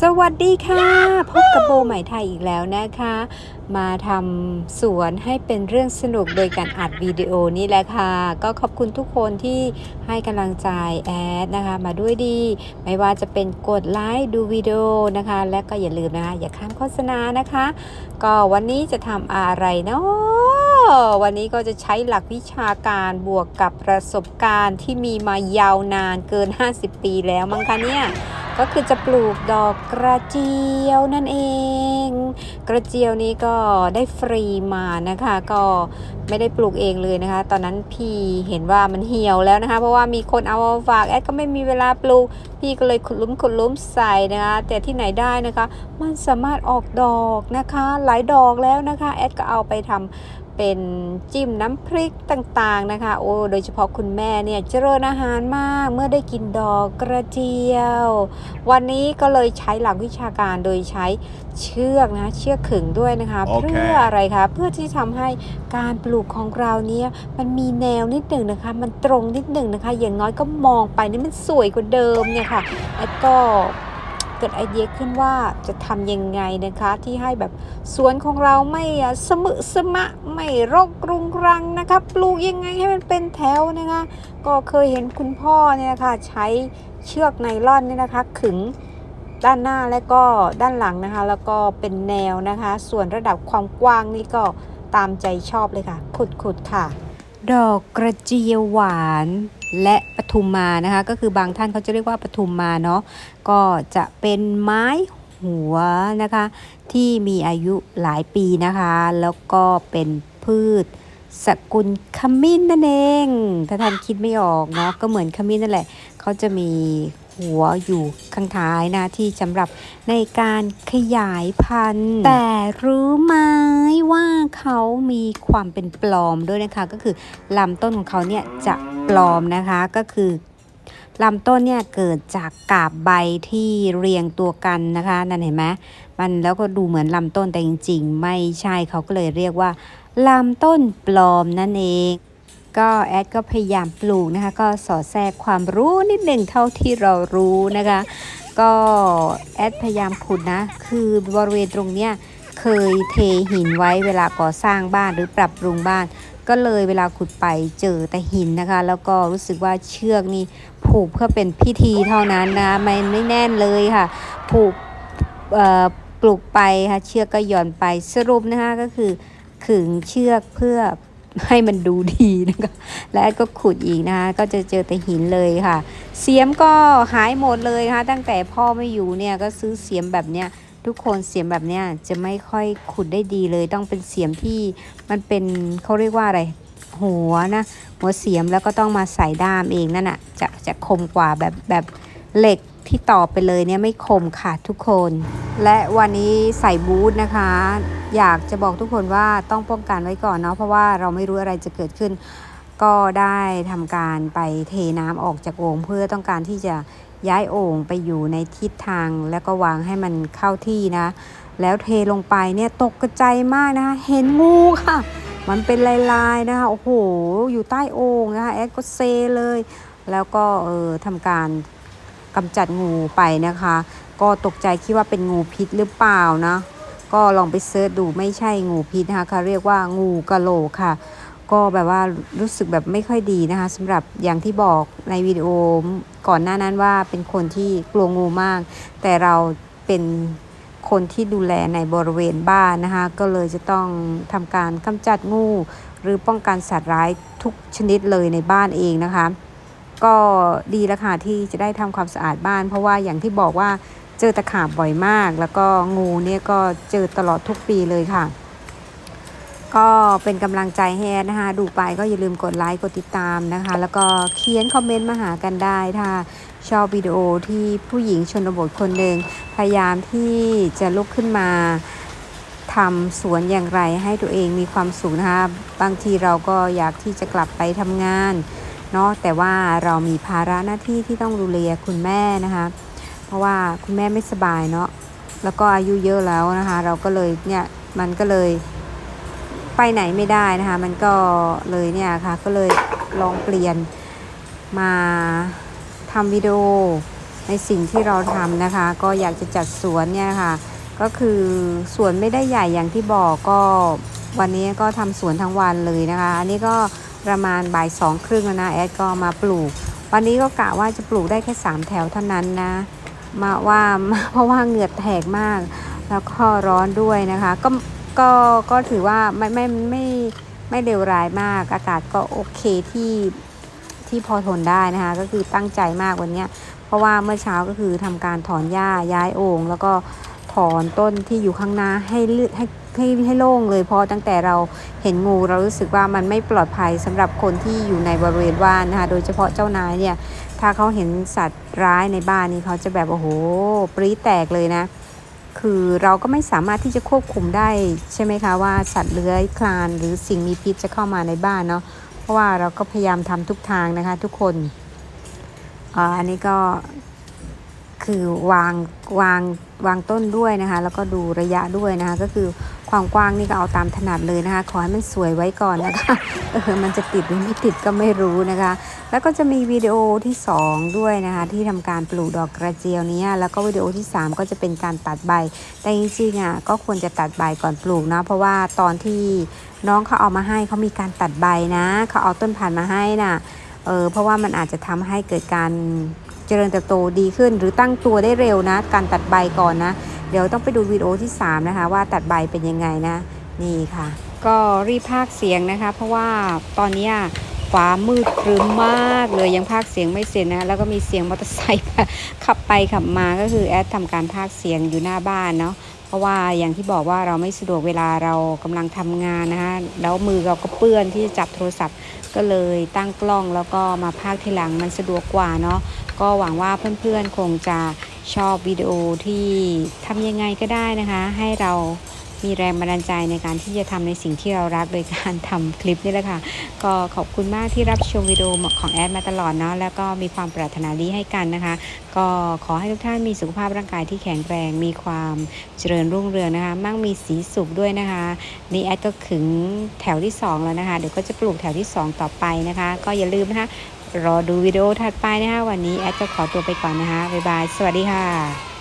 สวัสดีค่ะ พบกับโบใหม่ไทยอีกแล้วนะคะ มาทำสวนให้เป็นเรื่องสนุกโดยการอัดวิดีโอนี่แหละค่ะ ก็ขอบคุณทุกคนที่ให้กำลังใจแอดนะคะ มาด้วยดี ไม่ว่าจะเป็นกดไลค์ดูวิดีโอนะคะ และก็อย่าลืมนะคะอย่าข้ามโฆษณานะคะ ก็วันนี้จะทำอะไรเนาะ วันนี้ก็จะใช้หลักวิชาการบวกกับประสบการณ์ที่มีมายาวนานเกิน 50 ปีแล้วมั้งคะเนี่ยก็คือจะปลูกดอกกระเจียวนั่นเอง กระเจียวนี้ก็ได้ฟรีมานะคะ ก็ไม่ได้ปลูกเองเลยนะคะ ตอนนั้นพี่เห็นว่ามันเหี่ยวแล้วนะคะ เพราะว่ามีคนเอาฝากแอดก็ไม่มีเวลาปลูก พี่ก็เลยขุดลุ้มขุดลุ้มใส่นะคะ แต่ที่ไหนได้นะคะ มันสามารถออกดอกนะคะ หลายดอกแล้วนะคะแอดก็เอาไปทำ เป็นจิ้มน้ำพริกต่างๆนะคะ โอ้โดยเฉพาะคุณแม่เนี่ยเจริญอาหารมากเมื่อได้กินดอกกระเจียว วันนี้ก็เลยใช้หลักวิชาการโดยใช้เชือกนะเชือกขึงด้วยนะคะโอเคเพื่ออะไรคะเพื่อที่ทำให้การปลูกของเราเนี่ยมันมีแนวนิดหนึ่งนะคะ มันตรงนิดหนึ่งนะคะ อย่างน้อยก็มองไปนี่มันสวยกว่าเดิมเนี่ยค่ะแล้วก็ เกิดไอเดียขึ้นว่าจะทำยังไงนะคะ ที่ให้แบบสวนของเราไม่สมึสมะไม่รกรุงรังนะคะปลูกยังไงให้มันเป็นแถวนะคะ ก็เคยเห็นคุณพ่อเนี่ยนะคะใช้เชือกไนล่อนเนี่ยนะคะขึงด้านหน้าและก็ด้านหลังนะคะ แล้วก็เป็นแนวนะคะ ส่วนระดับความกว้างนี่ก็ตามใจชอบเลยค่ะ ขุดๆค่ะ ดอกกระเจียวหวาน และปทุมมานะคะ ก็คือบางท่านเขาจะเรียกว่าปทุมมาเนาะก็จะเป็นไม้หัวนะคะ ที่มีอายุหลายปีนะคะ แล้วก็เป็นพืชสกุลขมิ้นนั่นเอง ถ้าท่านคิดไม่ออกเนาะก็เหมือนขมิ้นนั่นแหละเขาจะมี หัวอยู่ข้างท้ายนะที่สำหรับในการขยายพันธุ์ แต่รู้ไหมว่าเขามีความเป็นปลอมด้วยนะคะ ก็คือลำต้นของเขาเนี่ยจะปลอมนะคะก็คือลำต้นเนี่ยเกิดจากกาบใบที่เรียงตัวกันนะคะนั่นเห็นไหมมันแล้วก็ดูเหมือนลำต้นแต่จริงๆ ไม่ใช่เขาก็เลยเรียกว่าลำต้นปลอมนั่นเอง ก็แอดก็พยายามปลูกนะคะ ก็สอดแทรกความรู้นิดหนึ่งเท่าที่เรารู้นะคะ ก็แอดพยายามขุดนะ คือบริเวณตรงเนี้ยเคยเทหินไว้เวลาก่อสร้างบ้านหรือปรับปรุงบ้าน ก็เลยเวลาขุดไปเจอแต่หินนะคะ แล้วก็รู้สึกว่าเชือกนี่ผูกเพื่อเป็นพิธีเท่านั้นนะไม่ไม่แน่นเลยค่ะ ผูกปลูกไปค่ะเชือกก็หย่อนไปสรุปนะคะก็คือขึงเชือกเพื่อ ให้มันดูดีนะคะและก็ขุดอีกนะคะก็จะเจอแต่หินเลยค่ะ เสียมก็หายหมดเลยนะคะตั้งแต่พ่อไม่อยู่เนี่ยก็ซื้อเสียมแบบเนี้ยทุกคนเสียมแบบเนี้ยจะไม่ค่อยขุดได้ดีเลย ต้องเป็นเสียมที่มันเป็นเขาเรียกว่าอะไรหัวนะหัวเสียมแล้วก็ต้องมาใส่ด้ามเองนั่นน่ะจะจะคมกว่าแบบแบบเหล็กที่ต่อไปเลยเนี่ยไม่คมค่ะทุกคน และวันนี้ใส่บูทนะคะ อยากจะบอกทุกคนว่าต้องป้องกันไว้ก่อนเนาะเพราะว่าเราไม่รู้อะไรจะเกิดขึ้น ก็ได้ทำการไปเทน้ำออกจากโอ่งเพื่อต้องการที่จะย้ายโอ่งไปอยู่ในทิศทาง แล้วก็วางให้มันเข้าที่นะ แล้วเทลงไปเนี่ยตกกระจายมากนะคะเห็นงูค่ะ มันเป็นลายๆนะคะโอ้โหอยู่ใต้โอ่งนะคะแอดก็เซเลย แล้วก็เออทำการกำจัดงูไปนะคะ ก็ตกใจคิดว่าเป็นงูพิษหรือเปล่านะ ก็ลองไปเสิร์ชดูไม่ใช่งูพิษนะคะเขาเรียกว่างูกะโหลกค่ะ ก็แบบว่ารู้สึกแบบไม่ค่อยดีนะคะสำหรับอย่างที่บอกในวิดีโอก่อนหน้านั้นว่าเป็นคนที่กลัวงูมาก แต่เราเป็นคนที่ดูแลในบริเวณบ้านนะคะ ก็เลยจะต้องทำการกำจัดงู หรือป้องกันสัตว์ร้ายทุกชนิดเลยในบ้านเองนะคะ ก็ดีล้วค่ะที่จะได้ทำความสะอาดบ้าน เพราะว่าอย่างที่บอกว่า เจอตะขาบบ่อยมาก แล้วก็งูเนี่ยก็เจอตลอดทุกปีเลยค่ะ ก็เป็นกำลังใจให้แอดนะคะ ดูไปก็อย่าลืมกดไลค์กดติดตามนะคะ แล้วก็เขียนคอมเมนต์มาหากันได้ถ้าชอบวิดีโอที่ผู้หญิงชนบทคนหนึ่งพยายามที่จะลุกขึ้นมาทำสวนอย่างไรให้ตัวเองมีความสุขนะคะบางทีเราก็อยากที่จะกลับไปทำงานเนาะแต่ว่าเรามีภาระหน้าที่ที่ต้องดูแลคุณแม่นะคะ เพราะว่าคุณแม่ไม่สบายเนาะแล้วก็อายุเยอะแล้วนะคะ เราก็เลยเนี่ยมันก็เลยไปไหนไม่ได้นะคะ มันก็เลยเนี่ยค่ะ ก็เลยลองเปลี่ยนมาทำวิดีโอในสิ่งที่เราทำนะคะ ก็อยากจะจัดสวนเนี่ยค่ะ ก็คือสวนไม่ได้ใหญ่อย่างที่บอกก็วันนี้ก็ทำสวนทั้งวันเลยนะคะ อันนี้ก็ประมาณบ่ายสองครึ่งแล้วนะแอดก็มาปลูก วันนี้ก็กะว่าจะปลูกได้แค่ 3 แถวเท่านั้นนะ มาว่าเพราะว่าเหงื่อแตกมาก แล้วก็ร้อนด้วยนะคะ ก็ก็ก็ถือว่าไม่ไม่ไม่ไม่เลวร้ายมาก อากาศก็โอเคที่ที่พอทนได้นะคะ ก็คือตั้งใจมากวันนี้เพราะว่าเมื่อเช้าก็คือทำการถอนหญ้าย้ายโอ่งแล้วก็ถอนต้นที่อยู่ข้างหน้าให้ลืให้ ให้ให้โล่งเลย เพราะตั้งแต่เราเห็นงูเรารู้สึกว่ามันไม่ปลอดภัยสำหรับคนที่อยู่ในบริเวณบ้านนะคะโดยเฉพาะเจ้านายเนี่ยถ้าเขาเห็นสัตว์ร้ายในบ้านนี้เขาจะแบบโอ้โหปรี๊แตกเลยนะ คือเราก็ไม่สามารถที่จะควบคุมได้ใช่ไหมคะว่าสัตว์เลื้อยคลานหรือสิ่งมีพิษจะเข้ามาในบ้านเนาะเพราะว่าเราก็พยายามทำทุกทางนะคะ ทุกคนออันนี้ก็คือวางวางวางต้นด้วยนะคะ แล้วก็ดูระยะด้วยนะคะ ก็คือ ความกว้างนี่ก็เอาตามถนัดเลยนะคะ ขอให้มันสวยไว้ก่อนนะคะเออมันจะติดหรือไม่ติดก็ไม่รู้นะคะ แล้วก็จะมีวิดีโอที่ 2 ด้วยนะคะ ที่ทำการปลูกดอกกระเจียวนี้แล้วก็วิดีโอที่ 3 ก็จะเป็นการตัดใบ แต่จริงๆอะก็ควรจะตัดใบก่อนปลูกนะเพราะว่าตอนที่น้องเขาเอามาให้เขามีการตัดใบนะเขาเอาต้นพันธุ์มาให้น่ะเออเพราะว่ามันอาจจะทำให้เกิดการเจริญเติบโตดีขึ้น หรือตั้งตัวได้เร็วนะ การตัดใบก่อนนะ เดี๋ยวต้องไปดูวิดีโอที่ 3 นะคะ ว่าตัดใบเป็นยังไงนะ นี่ค่ะ ก็รีพากเสียงนะคะ เพราะว่าตอนนี้ฟ้ามืดครึ้มมากเลยยังพากเสียงไม่เสร็จนะ แล้วก็มีเสียงมอเตอร์ไซค์ขับไปขับมาก็คือแอดทำการพากเสียงอยู่หน้าบ้านเนาะ เพราะว่าอย่างที่บอกว่าเราไม่สะดวกเวลาเรากำลังทำงานนะคะแล้วมือเราก็เปื้อนที่จะจับโทรศัพท์ ก็เลยตั้งกล้องแล้วก็มาพากทีหลังมันสะดวกกว่าเนาะก็หวังว่าเพื่อนๆคงจะชอบวิดีโอที่ทำยังไงก็ได้นะคะ ให้เรา มีแรงบันดาลใจในการที่จะทำในสิ่งที่เรารักโดยการทำคลิปนี่แหละค่ะ ก็ขอบคุณมากที่รับชมวิดีโอของแอดมาตลอดเนาะแล้วก็มีความปรารถนาดีให้กันนะคะ ก็ขอให้ทุกท่านมีสุขภาพร่างกายที่แข็งแรงมีความเจริญรุ่งเรืองนะคะ มั่งมีสีสุขด้วยนะคะนี่แอดก็ถึงแถวที่ 2 แล้วนะคะ เดี๋ยวก็จะปลูกแถวที่ 2 ต่อไปนะคะ ก็อย่าลืมนะคะรอดูวิดีโอถัดไปนะคะวันนี้แอดจะขอตัวไปก่อนนะคะบ๊ายบาย สวัสดีค่ะ